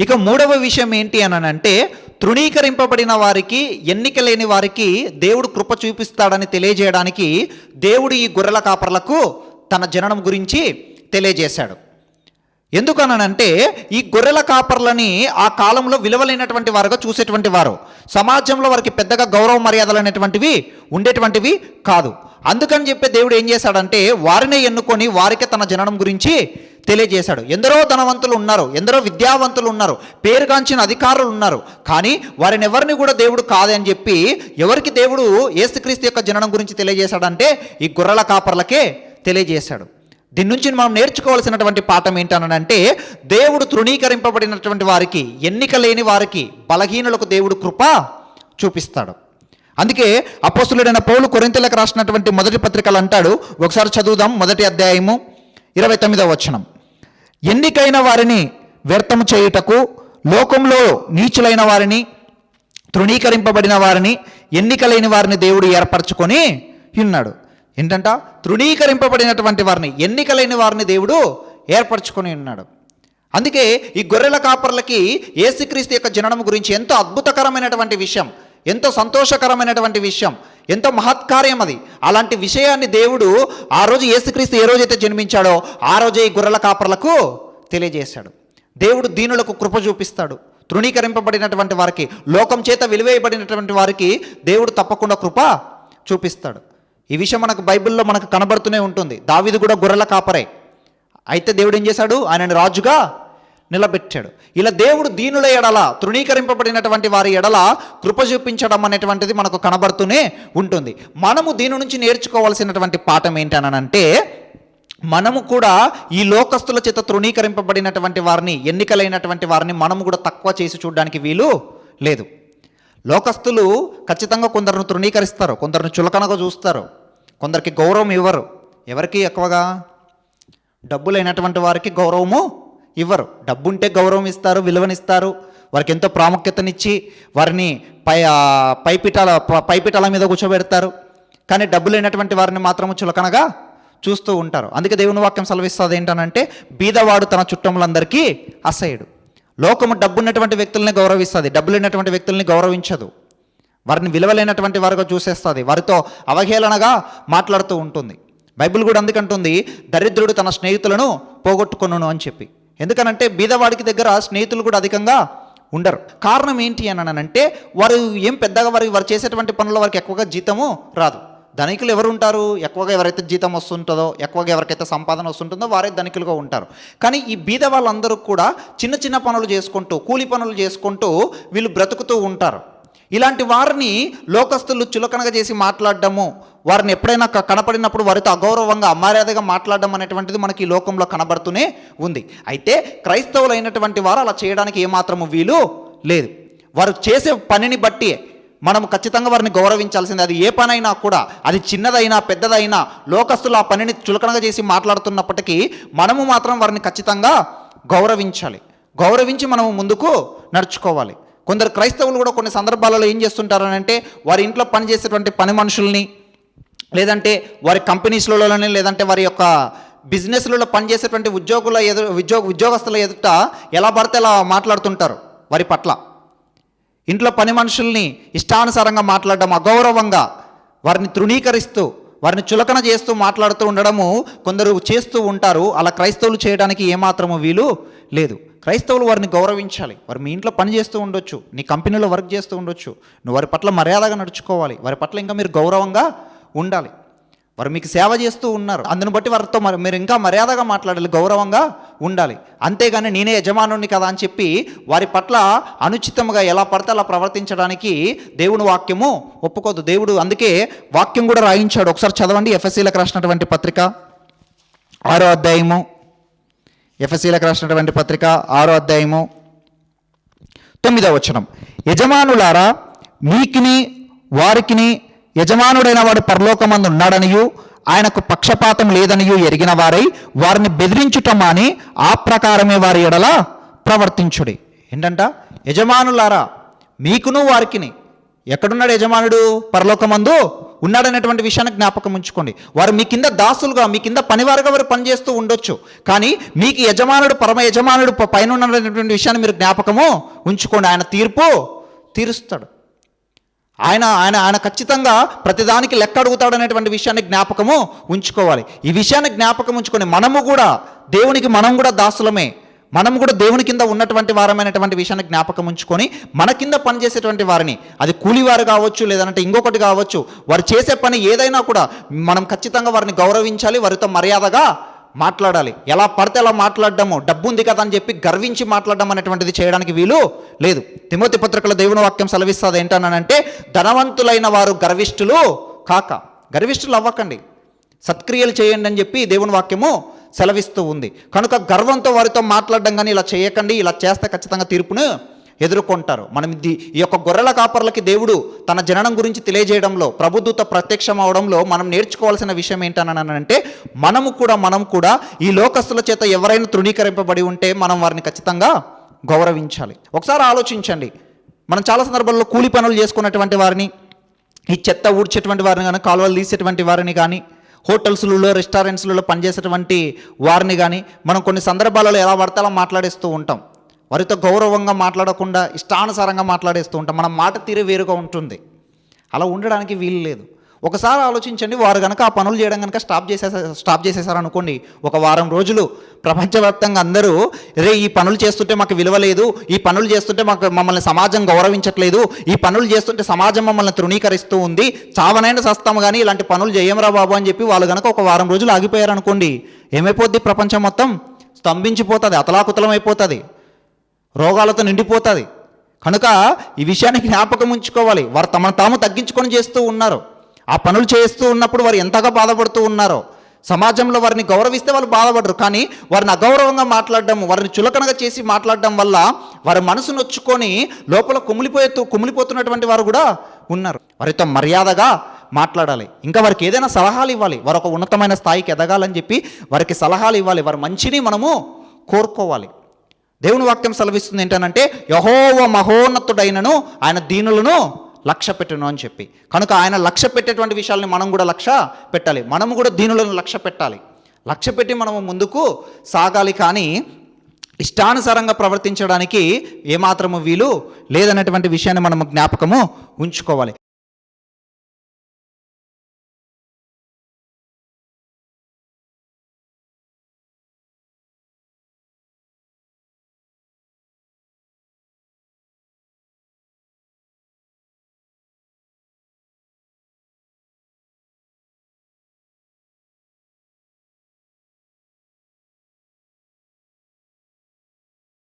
ఇక మూడవ విషయం ఏంటి అని అంటే తృణీకరింపబడిన వారికి ఎన్నిక లేని వారికి దేవుడు కృప చూపిస్తాడని తెలియజేయడానికి దేవుడు ఈ గొర్రెల కాపర్లకు తన జననం గురించి తెలియజేశాడు. ఎందుకనంటే ఈ గొర్రెల కాపర్లని ఆ కాలంలో విలువలైనటువంటి వారుగా చూసేటువంటి వారు. సమాజంలో వారికి పెద్దగా గౌరవ మర్యాదలు అనేటువంటివి ఉండేటువంటివి కాదు. అందుకని చెప్పి దేవుడు ఏం చేశాడంటే వారినే ఎన్నుకొని వారికి తన జననం గురించి తెలియజేశాడు. ఎందరో ధనవంతులు ఉన్నారు ఎందరో విద్యావంతులు ఉన్నారు పేరుగాంచిన అధికారులు ఉన్నారు. కానీ వారిని ఎవరిని కూడా దేవుడు కాదని చెప్పి ఎవరికి దేవుడు ఏసుక్రీస్తు యొక్క జననం గురించి తెలియజేశాడంటే ఈ గొర్రెల కాపర్లకే తెలియజేశాడు. దీని నుంచి మనం నేర్చుకోవాల్సినటువంటి పాఠం ఏంటనంటే దేవుడు తృణీకరింపబడినటువంటి వారికి ఎన్నిక లేని వారికి బలహీనులకు దేవుడు కృప చూపిస్తాడు. అందుకే అపోస్తులుడైన పౌలు కొరింతలకు రాసినటువంటి మొదటి పత్రికలు అంటాడు. ఒకసారి చదువుదాం మొదటి అధ్యాయము ఇరవై తొమ్మిదవ వచనం. ఎన్నికైన వారిని వ్యర్థము చేయుటకు లోకంలో నీచులైన వారిని తృణీకరింపబడిన వారిని ఎన్నిక లేని వారిని దేవుడు ఏర్పరచుకొని ఉన్నాడు. ఏంటంట? తృణీకరింపబడినటువంటి వారిని ఎన్నికలైన వారిని దేవుడు ఏర్పరచుకొని ఉన్నాడు. అందుకే ఈ గొర్రెల కాపర్లకి ఏసుక్రీస్తు యొక్క జననం గురించి ఎంతో అద్భుతకరమైనటువంటి విషయం ఎంతో సంతోషకరమైనటువంటి విషయం ఎంతో మహత్కార్యం అది. అలాంటి విషయాన్ని దేవుడు ఆ రోజు ఏసుక్రీస్తు ఏ రోజైతే జన్మించాడో ఆ రోజే ఈ గొర్రెల కాపర్లకు తెలియజేశాడు. దేవుడు దీనులకు కృప చూపిస్తాడు. తృణీకరింపబడినటువంటి వారికి లోకం చేత విలువేయబడినటువంటి వారికి దేవుడు తప్పకుండా కృప చూపిస్తాడు. ఈ విషయం మనకు బైబిల్లో మనకు కనబడుతూనే ఉంటుంది. దావిది కూడా గొర్రెల కాపరే. అయితే దేవుడు ఏం చేశాడు? ఆయనను రాజుగా నిలబెట్టాడు. ఇలా దేవుడు దీనుల ఎడల తృణీకరింపబడినటువంటి వారి ఎడల కృప చూపించడం అనేటువంటిది మనకు కనబడుతూనే ఉంటుంది. మనము దీని నుంచి నేర్చుకోవాల్సినటువంటి పాఠం ఏంటనంటే మనము కూడా ఈ లోకస్తుల చేత తృణీకరింపబడినటువంటి వారిని ఎన్నికలైనటువంటి వారిని మనము కూడా తక్కువ చేసి చూడడానికి వీలు లేదు. లోకస్తులు ఖచ్చితంగా కొందరిని తృణీకరిస్తారు కొందరిని చులకనగా చూస్తారు కొందరికి గౌరవం ఇవ్వరు. ఎవరికి ఎక్కువగా? డబ్బులైనటువంటి వారికి గౌరవము ఇవ్వరు. డబ్బుంటే గౌరవం ఇస్తారు విలువనిస్తారు వారికి ఎంతో ప్రాముఖ్యతనిచ్చి వారిని పై పైపిటాల పైపిటాల ప- మీద కూర్చోబెడతారు. కానీ డబ్బు లేనటువంటి వారిని మాత్రము చులకనగా చూస్తూ ఉంటారు. అందుకే దేవుని వాక్యం సెలవిస్తుంది ఏంటనంటే బీదవాడు తన చుట్టములందరికీ అసహ్యుడు. లోకము డబ్బున్నటువంటి వ్యక్తుల్ని గౌరవిస్తుంది డబ్బు లేనటువంటి వ్యక్తుల్ని గౌరవించదు. వారిని విలువలేనటువంటి వారుగా చూసేస్తుంది వారితో అవహేళనగా మాట్లాడుతూ ఉంటుంది. బైబిల్ కూడా అందుకంటుంది దరిద్రుడు తన స్నేహితులను పోగొట్టుకొను అని చెప్పి. ఎందుకనంటే బీదవాడికి దగ్గర స్నేహితులు కూడా అధికంగా ఉండరు. కారణం ఏంటి అని అంటే వారు ఏం పెద్దగా వారు వారు చేసేటువంటి పనుల వారికి ఎక్కువగా జీతము రాదు. ధనికులు ఎవరు ఉంటారు ఎక్కువగా ఎవరైతే జీతం వస్తుంటుందో ఎక్కువగా ఎవరికైతే సంపాదన వస్తుంటుందో వారే ధనికులుగా ఉంటారు. కానీ ఈ బీద వాళ్ళందరూ కూడా చిన్న చిన్న పనులు చేసుకుంటూ కూలి పనులు చేసుకుంటూ వీళ్ళు బ్రతుకుతూ ఉంటారు. ఇలాంటి వారిని లోకస్తులు చులకనగా చేసి మాట్లాడడము వారిని ఎప్పుడైనా కనపడినప్పుడు వారితో అగౌరవంగా అమర్యాదగా మాట్లాడడం అనేటువంటిది మనకి ఈ లోకంలో కనబడుతూనే ఉంది. అయితే క్రైస్తవులు అయినటువంటి వారు అలా చేయడానికి ఏమాత్రము వీలు లేదు. వారు చేసే పనిని బట్టి మనము ఖచ్చితంగా వారిని గౌరవించాల్సింది. అది ఏ పనైనా కూడా అది చిన్నదైనా పెద్దదైనా లోకస్తులు ఆ పనిని చులకనగా చేసి మాట్లాడుతున్నప్పటికీ మనము మాత్రం వారిని ఖచ్చితంగా గౌరవించాలి. గౌరవించి మనము ముందుకు నడుచుకోవాలి. కొందరు క్రైస్తవులు కూడా కొన్ని సందర్భాలలో ఏం చేస్తుంటారనంటే వారి ఇంట్లో పనిచేసేటువంటి పని మనుషుల్ని లేదంటే వారి కంపెనీస్లలోనే లేదంటే వారి యొక్క బిజినెస్లలో పనిచేసేటువంటి ఉద్యోగుల ఎదు ఉద్యోగ ఉద్యోగస్తుల ఎదుట ఎలా పడితే అలా మాట్లాడుతుంటారు వారి పట్ల. ఇంట్లో పని మనుషుల్ని ఇష్టానుసారంగా మాట్లాడడం అగౌరవంగా వారిని తృణీకరిస్తూ వారిని చులకన చేస్తూ మాట్లాడుతూ ఉండడము కొందరు చేస్తూ ఉంటారు. అలా క్రైస్తవులు చేయడానికి ఏమాత్రము వీలు లేదు. క్రైస్తవులు వారిని గౌరవించాలి. వారు మీ ఇంట్లో పని చేస్తూ ఉండొచ్చు. నీ కంపెనీలో వర్క్ చేస్తూ ఉండొచ్చు. నువ్వు వారి పట్ల మర్యాదగా నడుచుకోవాలి. వారి పట్ల ఇంకా మీరు గౌరవంగా ఉండాలి. వారు మీకు సేవ చేస్తూ ఉన్నారు. అందుని బట్టి వారితో మరి మీరు ఇంకా మర్యాదగా మాట్లాడాలి గౌరవంగా ఉండాలి. అంతేగాని నేనే యజమానుని కదా అని చెప్పి వారి పట్ల అనుచితంగా ఎలా పడితే అలా ప్రవర్తించడానికి దేవుని వాక్యము ఒప్పుకోదు. దేవుడు అందుకే వాక్యం కూడా రాయించాడు. ఒకసారి చదవండి. ఎఫ్ఎస్సీలకు రాసినటువంటి పత్రిక ఆరో అధ్యాయము. ఎఫ్ఎస్సీలకు రాసినటువంటి పత్రిక ఆరో అధ్యాయము తొమ్మిదవ వచనం. యజమానులారా మీకిని వారికిని యజమానుడైన వాడు పరలోకమందు ఉన్నాడనియు ఆయనకు పక్షపాతం లేదనియు ఎరిగిన వారై వారిని బెదిరించుట అని ఆ ప్రకారమే వారి ఎడల ప్రవర్తించుడి. ఏంటంట? యజమానులారా మీకును వారికిని. ఎక్కడున్నాడు యజమానుడు? పరలోకమందు ఉన్నాడనేటువంటి విషయాన్ని జ్ఞాపకం ఉంచుకోండి. వారు మీ కింద దాసులుగా మీ కింద పనివారుగా వారు పనిచేస్తూ ఉండొచ్చు. కానీ మీకు యజమానుడు పరమ యజమానుడు పైన ఉన్నటువంటి విషయాన్ని మీరు జ్ఞాపకము ఉంచుకోండి. ఆయన తీర్పు తీరుస్తాడు. ఆయన ఆయన ఆయన ఖచ్చితంగా ప్రతిదానికి లెక్క అడుగుతాడనేటువంటి విషయాన్ని జ్ఞాపకము ఉంచుకోవాలి. ఈ విషయాన్ని జ్ఞాపకం ఉంచుకొని మనము కూడా దేవునికి మనం కూడా దాసులమే. మనం కూడా దేవుని కింద ఉన్నటువంటి వారమైనటువంటి విషయాన్ని జ్ఞాపకం ఉంచుకొని మన కింద పనిచేసేటువంటి వారిని అది కూలివారు కావచ్చు లేదంటే ఇంకొకటి కావచ్చు వారు చేసే పని ఏదైనా కూడా మనం ఖచ్చితంగా వారిని గౌరవించాలి వారితో మర్యాదగా మాట్లాడాలి. ఎలా పడితే అలా మాట్లాడడము. డబ్బు ఉంది కదా అని చెప్పి గర్వించి మాట్లాడడం అనేటువంటిది చేయడానికి వీలు లేదు. తిమోతి పత్రికలో దేవుని వాక్యం సెలవిస్తుంది ఏంటనంటే ధనవంతులైన వారు గర్విష్ఠులు కాక. గర్విష్ఠులు అవ్వకండి. సత్క్రియలు చేయండి అని చెప్పి దేవుని వాక్యము సెలవిస్తూ ఉంది. కనుక గర్వంతో వారితో మాట్లాడడం కానీ ఇలా చేయకండి. ఇలా చేస్తే ఖచ్చితంగా తీర్పును ఎదుర్కొంటారు. మనం ఇది ఈ యొక్క గొర్రెల కాపర్లకి దేవుడు తన జననం గురించి తెలియజేయడంలో ప్రభుదూత ప్రత్యక్షం అవడంలో మనం నేర్చుకోవాల్సిన విషయం ఏంటనంటే మనము కూడా మనం కూడా ఈ లోకస్తుల చేత ఎవరైనా తృణీకరింపబడి ఉంటే మనం వారిని ఖచ్చితంగా గౌరవించాలి. ఒకసారి ఆలోచించండి. మనం చాలా సందర్భాల్లో కూలి పనులు చేసుకున్నటువంటి వారిని ఈ చెత్త ఊడ్చేటువంటి వారిని కానీ కాలువలు తీసేటువంటి వారిని కానీ హోటల్స్లలో రెస్టారెంట్స్లలో పనిచేసేటువంటి వారిని కానీ మనం కొన్ని సందర్భాలలో ఎలా పడతాలో మాట్లాడేస్తూ ఉంటాం. వారితో గౌరవంగా మాట్లాడకుండా ఇష్టానుసారంగా మాట్లాడేస్తూ ఉంటాం. మన మాట తీరే వేరుగా ఉంటుంది. అలా ఉండడానికి వీలు లేదు. ఒకసారి ఆలోచించండి వారు కనుక ఆ పనులు చేయడం కనుక స్టాప్ చేసేసా స్టాప్ చేసేసారనుకోండి ఒక వారం రోజులు ప్రపంచవ్యాప్తంగా అందరూ రే ఈ పనులు చేస్తుంటే మాకు విలువ లేదు ఈ పనులు చేస్తుంటే మాకు మమ్మల్ని సమాజం గౌరవించట్లేదు ఈ పనులు చేస్తుంటే సమాజం మమ్మల్ని తృణీకరిస్తూ ఉంది చావనైనా సస్తాము కానీ ఇలాంటి పనులు చేయమరా బాబు అని చెప్పి వాళ్ళు కనుక ఒక వారం రోజులు ఆగిపోయారనుకోండి ఏమైపోద్ది ప్రపంచం మొత్తం? స్తంభించిపోతుంది అతలాకుతలం అయిపోతుంది రోగాలతో నిండిపోతుంది. కనుక ఈ విషయాన్ని జ్ఞాపకం ఉంచుకోవాలి. వారు తమను తాము తగ్గించుకొని చేస్తూ ఉన్నారు. ఆ పనులు చేస్తూ ఉన్నప్పుడు వారు ఎంతగా బాధపడుతూ ఉన్నారో సమాజంలో వారిని గౌరవిస్తే వాళ్ళు బాధపడరు. కానీ వారిని అగౌరవంగా మాట్లాడడం వారిని చులకనగా చేసి మాట్లాడడం వల్ల వారి మనసు నొచ్చుకొని లోపల కుమిలిపోతూ కుమిలిపోతున్నటువంటి వారు కూడా ఉన్నారు. వారితో మర్యాదగా మాట్లాడాలి. ఇంకా వారికి ఏదైనా సలహాలు ఇవ్వాలి. వారు ఒక ఉన్నతమైన స్థాయికి ఎదగాలని చెప్పి వారికి సలహాలు ఇవ్వాలి. వారి మంచిని మనము కోరుకోవాలి. దేవుని వాక్యం సెలవిస్తుంది ఏంటనంటే యహోవ మహోన్నతుడైనను ఆయన దీనులను లక్ష్య పెట్టను అని చెప్పి. కనుక ఆయన లక్ష్య పెట్టేటువంటి విషయాల్ని మనం కూడా లక్ష్య పెట్టాలి. మనము కూడా దీనులను లక్ష్య పెట్టాలి. లక్ష్య పెట్టి మనము ముందుకు సాగాలి కానీ ఇష్టానుసారంగా ప్రవర్తించడానికి ఏమాత్రము వీలు లేదన్నటువంటి విషయాన్ని మనము జ్ఞాపకము ఉంచుకోవాలి.